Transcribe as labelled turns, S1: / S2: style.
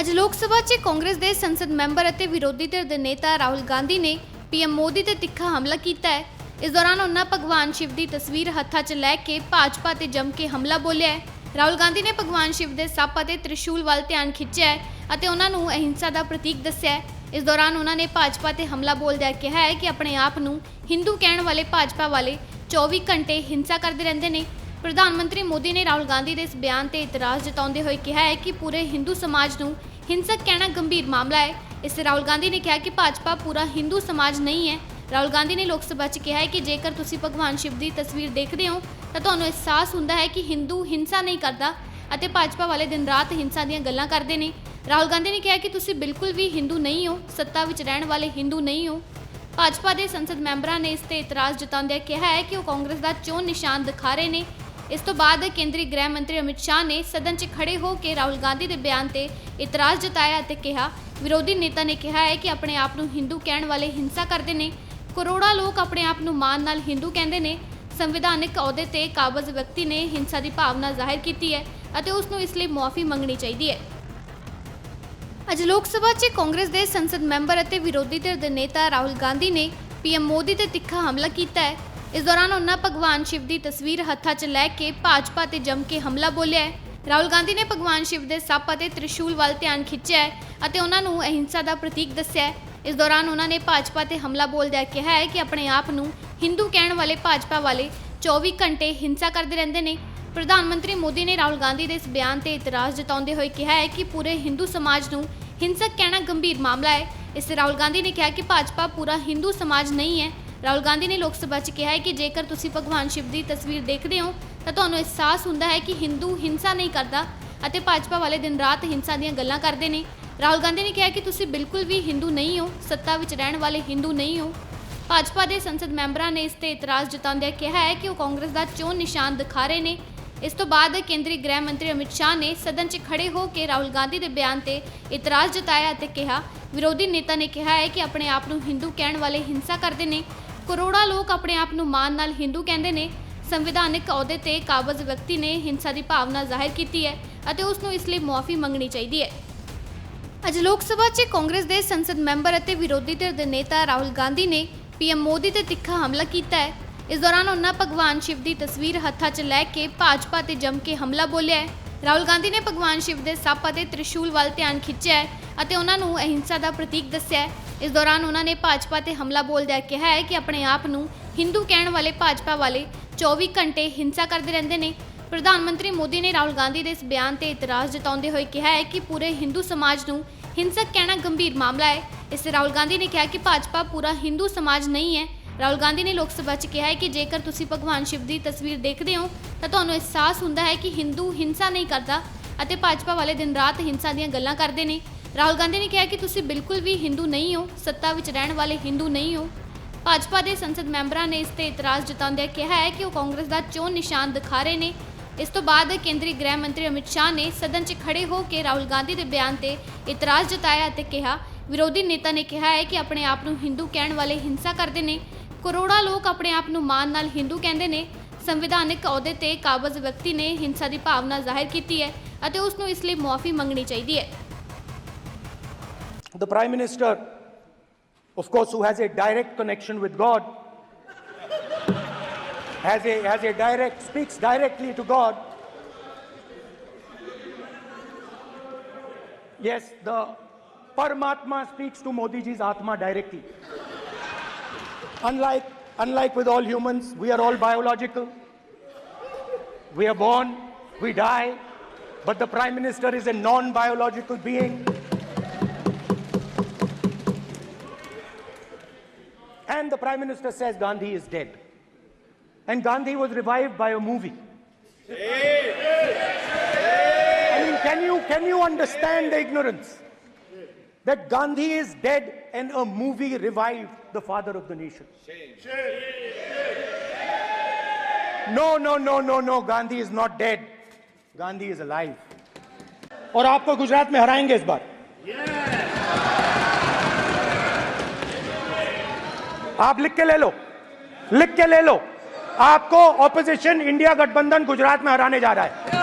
S1: ਅੱਜ ਲੋਕ ਸਭਾ 'ਚ ਕਾਂਗਰਸ ਦੇ ਸੰਸਦ ਮੈਂਬਰ ਅਤੇ ਵਿਰੋਧੀ ਧਿਰ ਦੇ ਨੇਤਾ ਰਾਹੁਲ ਗਾਂਧੀ ਨੇ ਪੀਐਮ ਮੋਦੀ ਤੇ ਤਿੱਖਾ ਹਮਲਾ ਕੀਤਾ ਹੈ। ਇਸ ਦੌਰਾਨ ਉਹਨਾਂ ਭਗਵਾਨ ਸ਼ਿਵ ਦੀ ਤਸਵੀਰ ਹੱਥਾਂ 'ਚ ਲੈ ਕੇ ਭਾਜਪਾ ਤੇ ਜੰਮ ਕੇ ਹਮਲਾ ਬੋਲਿਆ ਹੈ। ਰਾਹੁਲ ਗਾਂਧੀ ਨੇ ਭਗਵਾਨ ਸ਼ਿਵ ਦੇ ਸੱਪ ਅਤੇ ਤ੍ਰਿਸ਼ੂਲ ਵੱਲ ਧਿਆਨ ਖਿੱਚਿਆ ਹੈ ਅਤੇ ਉਹਨਾਂ ਨੂੰ ਅਹਿੰਸਾ ਦਾ ਪ੍ਰਤੀਕ ਦੱਸਿਆ ਹੈ। ਇਸ ਦੌਰਾਨ ਉਹਨਾਂ ਨੇ ਭਾਜਪਾ ਤੇ ਹਮਲਾ ਬੋਲਦਿਆਂ ਕਿਹਾ ਹੈ ਕਿ ਆਪਣੇ ਆਪ ਨੂੰ ਹਿੰਦੂ ਕਹਿਣ ਵਾਲੇ ਭਾਜਪਾ ਵਾਲੇ 24 ਘੰਟੇ ਹਿੰਸਾ ਕਰਦੇ ਰਹਿੰਦੇ ਨੇ ਪ੍ਰਧਾਨ ਮੰਤਰੀ ਮੋਦੀ ਨੇ ਰਾਹੁਲ ਗਾਂਧੀ ਦੇ ਇਸ ਬਿਆਨ ਤੇ ਇਤਰਾਜ਼ ਜਤਾਉਂਦੇ ਹੋਏ ਕਿਹਾ ਹੈ ਕਿ ਪੂਰੇ ਹਿੰਦੂ ਸਮਾਜ ਨੂੰ ਹਿੰਸਕ ਕਹਿਣਾ ਗੰਭੀਰ ਮਾਮਲਾ ਹੈ। ਇਸ ਤੇ ਰਾਹੁਲ ਗਾਂਧੀ ਨੇ ਕਿਹਾ ਕਿ ਭਾਜਪਾ ਪੂਰਾ ਹਿੰਦੂ ਸਮਾਜ ਨਹੀਂ ਹੈ। ਰਾਹੁਲ ਗਾਂਧੀ ਨੇ ਲੋਕ ਸਭਾ 'ਚ ਕਿਹਾ ਹੈ ਕਿ ਜੇਕਰ ਤੁਸੀਂ ਭਗਵਾਨ ਸ਼ਿਵ ਦੀ ਤਸਵੀਰ ਦੇਖਦੇ ਹੋ, ਤਾਂ ਤੁਹਾਨੂੰ ਅਹਿਸਾਸ ਹੁੰਦਾ ਹੈ ਕਿ ਹਿੰਦੂ ਹਿੰਸਾ ਨਹੀਂ ਕਰਦਾ ਅਤੇ ਭਾਜਪਾ ਵਾਲੇ ਦਿਨ ਰਾਤ ਹਿੰਸਾ ਦੀਆਂ ਗੱਲਾਂ ਕਰਦੇ ਨੇ। ਰਾਹੁਲ ਗਾਂਧੀ ਨੇ ਕਿਹਾ ਕਿ ਤੁਸੀਂ ਬਿਲਕੁਲ ਵੀ ਹਿੰਦੂ ਨਹੀਂ ਹੋ, ਸੱਤਾ ਵਿੱਚ ਰਹਿਣ ਵਾਲੇ ਹਿੰਦੂ ਨਹੀਂ ਹੋ। ਭਾਜਪਾ ਦੇ ਸੰਸਦ ਮੈਂਬਰਾਂ ਨੇ ਇਸ ਤੇ ਇਤਰਾਜ਼ ਜਤਾਉਂਦਿਆਂ ਕਿਹਾ ਹੈ ਕਿ ਉਹ ਕਾਂਗਰਸ ਦਾ ਚੋਣ ਨਿਸ਼ਾਨ ਦਿਖਾ ਰਹੇ ਨੇ। ਇਸ ਤੋਂ ਬਾਅਦ ਕੇਂਦਰੀ ਗ੍ਰਹਿ ਮੰਤਰੀ ਅਮਿਤ ਸ਼ਾਹ ਨੇ ਸਦਨ 'ਚ ਖੜੇ ਹੋ ਕੇ ਰਾਹੁਲ ਗਾਂਧੀ ਦੇ ਬਿਆਨ ਤੇ ਇਤਰਾਜ਼ ਜਤਾਇਆ ਅਤੇ ਕਿਹਾ, ਵਿਰੋਧੀ ਨੇਤਾ ਨੇ ਕਿਹਾ ਹੈ ਕਿ ਆਪਣੇ ਆਪ ਨੂੰ ਹਿੰਦੂ ਕਹਿਣ ਵਾਲੇ ਹਿੰਸਾ ਕਰਦੇ ਨੇ। ਕਰੋੜਾਂ ਲੋਕ ਆਪਣੇ ਆਪ ਨੂੰ ਮਾਨ ਨਾਲ ਹਿੰਦੂ ਕਹਿੰਦੇ ਨੇ। ਸੰਵਿਧਾਨਕ ਅਹੁਦੇ ਤੇ ਕਾਬਜ਼ ਵਿਅਕਤੀ ਨੇ ਹਿੰਸਾ ਦੀ ਭਾਵਨਾ ਜ਼ਾਹਿਰ ਕੀਤੀ ਹੈ ਅਤੇ ਉਸ ਨੂੰ ਇਸ ਲਈ ਮੁਆਫੀ ਮੰਗਣੀ ਚਾਹੀਦੀ ਹੈ। ਅੱਜ ਲੋਕ ਸਭਾ 'ਚ ਕਾਂਗਰਸ ਦੇ ਸੰਸਦ ਮੈਂਬਰ ਅਤੇ ਵਿਰੋਧੀ ਧਿਰ ਦੇ ਨੇਤਾ ਰਾਹੁਲ ਗਾਂਧੀ ਨੇ ਪੀਐਮ ਮੋਦੀ ਤੇ ਤਿੱਖਾ ਹਮਲਾ ਕੀਤਾ ਹੈ। ਇਸ ਦੌਰਾਨ ਉਹਨਾਂ ਭਗਵਾਨ ਸ਼ਿਵ ਦੀ ਤਸਵੀਰ ਹੱਥਾਂ 'ਚ ਲੈ ਕੇ ਭਾਜਪਾ ਤੇ ਜੰਮ ਕੇ ਹਮਲਾ ਬੋਲਿਆ ਹੈ ਰਾਹੁਲ ਗਾਂਧੀ ਨੇ ਭਗਵਾਨ ਸ਼ਿਵ ਦੇ ਸੱਪ ਅਤੇ ਤ੍ਰਿਸ਼ੂਲ ਵੱਲ ਧਿਆਨ ਖਿੱਚਿਆ ਹੈ ਅਤੇ ਉਹਨਾਂ ਨੂੰ ਅਹਿੰਸਾ ਦਾ ਪ੍ਰਤੀਕ ਦੱਸਿਆ ਹੈ ਇਸ ਦੌਰਾਨ ਉਹਨਾਂ ਨੇ ਭਾਜਪਾ ਤੇ ਹਮਲਾ ਬੋਲਦਿਆਂ ਕਿਹਾ ਹੈ ਕਿ ਆਪਣੇ ਆਪ ਨੂੰ ਹਿੰਦੂ ਕਹਿਣ ਵਾਲੇ ਭਾਜਪਾ ਵਾਲੇ 24 ਘੰਟੇ ਹਿੰਸਾ ਕਰਦੇ ਰਹਿੰਦੇ ਨੇ ਪ੍ਰਧਾਨ ਮੰਤਰੀ ਮੋਦੀ ਨੇ ਰਾਹੁਲ ਗਾਂਧੀ ਦੇ ਇਸ ਬਿਆਨ ਤੇ ਇਤਰਾਜ਼ ਜਤਾਉਂਦੇ ਹੋਏ ਕਿਹਾ ਹੈ ਕਿ ਪੂਰੇ ਹਿੰਦੂ ਸਮਾਜ ਨੂੰ ਹਿੰਸਕ ਕਹਿਣਾ ਗੰਭੀਰ ਮਾਮਲਾ ਹੈ ਇਸ ਰਾਹੁਲ ਗਾਂਧੀ ਨੇ ਕਿਹਾ ਕਿ ਭਾਜਪਾ ਪੂਰਾ ਹਿੰਦੂ ਸਮਾਜ ਨਹੀਂ ਹੈ ਰਾਹੁਲ ਗਾਂਧੀ ਨੇ ਲੋਕ ਸਭਾ 'ਚ ਕਿਹਾ ਹੈ ਕਿ ਜੇਕਰ ਤੁਸੀਂ ਭਗਵਾਨ ਸ਼ਿਵ ਦੀ ਤਸਵੀਰ ਦੇਖਦੇ ਹੋ, ਤਾਂ ਤੁਹਾਨੂੰ ਅਹਿਸਾਸ ਹੁੰਦਾ ਹੈ ਕਿ ਹਿੰਦੂ ਹਿੰਸਾ ਨਹੀਂ ਕਰਦਾ ਅਤੇ ਭਾਜਪਾ ਵਾਲੇ ਦਿਨ ਰਾਤ ਹਿੰਸਾ ਦੀਆਂ ਗੱਲਾਂ ਕਰਦੇ ਨੇ। ਰਾਹੁਲ ਗਾਂਧੀ ਨੇ ਕਿਹਾ ਕਿ ਤੁਸੀਂ ਬਿਲਕੁਲ ਵੀ ਹਿੰਦੂ ਨਹੀਂ ਹੋ, ਸੱਤਾ ਵਿੱਚ ਰਹਿਣ ਵਾਲੇ ਹਿੰਦੂ ਨਹੀਂ ਹੋ। ਭਾਜਪਾ ਦੇ ਸੰਸਦ ਮੈਂਬਰਾਂ ਨੇ ਇਸ ਤੇ ਇਤਰਾਜ਼ ਜਤਾਉਂਦਿਆਂ ਕਿਹਾ ਹੈ ਕਿ ਉਹ ਕਾਂਗਰਸ ਦਾ ਚੋਣ ਨਿਸ਼ਾਨ ਦਿਖਾ ਰਹੇ ਨੇ। ਇਸ ਤੋਂ ਬਾਅਦ ਕੇਂਦਰੀ ਗ੍ਰਹਿ ਮੰਤਰੀ ਅਮਿਤ ਸ਼ਾਹ ਨੇ ਸਦਨ 'ਚ ਖੜੇ ਹੋ ਕੇ ਰਾਹੁਲ ਗਾਂਧੀ ਦੇ ਬਿਆਨ ਤੇ ਇਤਰਾਜ਼ ਜਤਾਇਆ ਅਤੇ ਕਿਹਾ। ਵਿਰੋਧੀ ਨੇਤਾ ਨੇ ਕਿਹਾ ਹੈ ਕਿ ਆਪਣੇ ਆਪ ਨੂੰ ਹਿੰਦੂ ਕਹਿਣ ਵਾਲੇ ਹਿੰਸਾ ਕਰਦੇ ਨੇ। ਕਰੋੜਾਂ ਲੋਕ ਆਪਣੇ ਆਪ ਨੂੰ ਮਾਣ ਨਾਲ ਹਿੰਦੂ ਕਹਿੰਦੇ ਨੇ। ਸੰਵਿਧਾਨਕ ਅਹੁਦੇ ਤੇ ਕਾਬਜ਼ ਵਿਅਕਤੀ ਨੇ ਹਿੰਸਾ ਦੀ ਭਾਵਨਾ ਜ਼ਾਹਿਰ ਕੀਤੀ ਹੈ ਅਤੇ ਉਸ ਨੂੰ ਇਸ ਲਈ ਮੁਆਫੀ ਮੰਗਣੀ ਚਾਹੀਦੀ ਹੈ। ਅੱਜ ਲੋਕ ਸਭਾ 'ਚ ਕਾਂਗਰਸ ਦੇ ਸੰਸਦ ਮੈਂਬਰ ਅਤੇ ਵਿਰੋਧੀ ਧਿਰ ਦੇ ਨੇਤਾ ਰਾਹੁਲ ਗਾਂਧੀ ਨੇ ਪੀਐਮ ਮੋਦੀ ਤੇ ਤਿੱਖਾ ਹਮਲਾ ਕੀਤਾ ਹੈ। ਇਸ ਦੌਰਾਨ ਉਹਨਾਂ ਭਗਵਾਨ ਸ਼ਿਵ ਦੀ ਤਸਵੀਰ ਹੱਥਾਂ 'ਚ ਲੈ ਕੇ ਭਾਜਪਾ ਤੇ ਜੰਮ ਕੇ ਹਮਲਾ ਬੋਲਿਆ ਹੈ। ਰਾਹੁਲ ਗਾਂਧੀ ਨੇ ਭਗਵਾਨ ਸ਼ਿਵ ਦੇ ਸੱਪ ਅਤੇ ਤ੍ਰਿਸ਼ੂਲ ਵੱਲ ਧਿਆਨ ਖਿੱਚਿਆ ਹੈ ਅਤੇ ਉਹਨਾਂ ਨੂੰ ਅਹਿੰਸਾ ਦਾ ਪ੍ਰਤੀਕ ਦੱਸਿਆ ਹੈ। ਇਸ ਦੌਰਾਨ ਉਹਨਾਂ ਨੇ ਭਾਜਪਾ ਤੇ ਹਮਲਾ ਬੋਲਦਿਆਂ ਕਿਹਾ ਹੈ ਕਿ ਆਪਣੇ ਆਪ ਨੂੰ ਹਿੰਦੂ ਕਹਿਣ ਵਾਲੇ ਭਾਜਪਾ ਵਾਲੇ 24 ਘੰਟੇ ਹਿੰਸਾ ਕਰਦੇ ਰਹਿੰਦੇ ਨੇ। ਪ੍ਰਧਾਨ ਮੰਤਰੀ ਮੋਦੀ ਨੇ ਰਾਹੁਲ ਗਾਂਧੀ ਦੇ ਇਸ ਬਿਆਨ ਤੇ ਇਤਰਾਜ਼ ਜਤਾਉਂਦੇ ਹੋਏ ਕਿਹਾ ਹੈ ਕਿ ਪੂਰੇ ਹਿੰਦੂ ਸਮਾਜ ਨੂੰ ਹਿੰਸਕ ਕਹਿਣਾ ਗੰਭੀਰ ਮਾਮਲਾ ਹੈ। ਇਸ ਤੇ ਰਾਹੁਲ ਗਾਂਧੀ ਨੇ ਕਿਹਾ ਕਿ ਭਾਜਪਾ ਪੂਰਾ ਹਿੰਦੂ ਸਮਾਜ ਨਹੀਂ ਹੈ। ਰਾਹੁਲ ਗਾਂਧੀ ਨੇ ਲੋਕ ਸਭਾ 'ਚ ਕਿਹਾ ਹੈ ਕਿ ਜੇਕਰ ਤੁਸੀਂ ਭਗਵਾਨ ਸ਼ਿਵ ਦੀ ਤਸਵੀਰ ਦੇਖਦੇ ਹੋ, ਤਾਂ ਤੁਹਾਨੂੰ ਅਹਿਸਾਸ ਹੁੰਦਾ ਹੈ ਕਿ ਹਿੰਦੂ ਹਿੰਸਾ ਨਹੀਂ ਕਰਦਾ ਅਤੇ ਭਾਜਪਾ ਵਾਲੇ ਦਿਨ ਰਾਤ ਹਿੰਸਾ ਦੀਆਂ ਗੱਲਾਂ ਕਰਦੇ ਨੇ। ਰਾਹੁਲ ਗਾਂਧੀ ਨੇ ਕਿਹਾ ਕਿ ਤੁਸੀਂ ਬਿਲਕੁਲ ਵੀ ਹਿੰਦੂ ਨਹੀਂ ਹੋ, ਸੱਤਾ ਵਿੱਚ ਰਹਿਣ ਵਾਲੇ ਹਿੰਦੂ ਨਹੀਂ ਹੋ। ਭਾਜਪਾ ਦੇ ਸੰਸਦ ਮੈਂਬਰਾਂ ਨੇ ਇਸ ਤੇ ਇਤਰਾਜ਼ ਜਤਾਉਂਦਿਆਂ ਕਿਹਾ ਹੈ ਕਿ ਉਹ ਕਾਂਗਰਸ ਦਾ ਚੋਣ ਨਿਸ਼ਾਨ ਦਿਖਾ ਰਹੇ ਨੇ। ਇਸ ਤੋਂ ਬਾਅਦ ਕੇਂਦਰੀ ਗ੍ਰਹਿ ਮੰਤਰੀ ਅਮਿਤ ਸ਼ਾਹ ਨੇ ਸਦਨ 'ਚ ਖੜੇ ਹੋ ਕੇ ਰਾਹੁਲ ਗਾਂਧੀ ਦੇ ਬਿਆਨ ਤੇ ਇਤਰਾਜ਼ ਜਤਾਇਆ ਅਤੇ ਕਿਹਾ, ਵਿਰੋਧੀ ਨੇਤਾ ਨੇ ਕਿਹਾ ਹੈ ਕਿ ਆਪਣੇ ਆਪ ਨੂੰ ਹਿੰਦੂ ਕਹਿਣ ਵਾਲੇ ਹਿੰਸਾ ਕਰਦੇ ਨੇ। ਕਰੋੜਾਂ ਲੋਕ ਆਪਣੇ ਆਪ ਨੂੰ ਮਾਨ ਨਾਲ ਹਿੰਦੂ ਕਹਿੰਦੇ ਨੇ। ਸੰਵਿਧਾਨਕ ਅਹੁਦੇ ਤੇ ਕਾਬਜ਼ ਵਿਅਕਤੀ ਨੇ ਹਿੰਸਾ ਦੀ ਭਾਵਨਾ ਜ਼ਾਹਿਰ ਕੀਤੀ ਹੈ ਅਤੇ ਉਸ ਨੂੰ ਇਸ ਲਈ ਮੁਆਫੀ ਮੰਗਣੀ ਚਾਹੀਦੀ ਹੈ।
S2: The Prime Minister, of course, who has a direct connection with God, has a, has a direct, speaks directly to God. Yes, the Paramatma speaks to Modi ji's Atma directly. Unlike, unlike with all humans, we are all biological. We are born, we die, but the Prime Minister is a non biological being. And the Prime Minister says Gandhi is dead. And Gandhi was revived by a movie. I mean, can you, can you understand the ignorance? That Gandhi is dead and a movie revived the father of the nation. No, no, no, no, no. Gandhi is not dead. Gandhi is alive. और आपको गुजरात में हराएंगे इस बार आप लिख के ले लो लिख के ले लो आपको ऑपोजिशन इंडिया गठबंधन गुजरात में हराने जा रहा है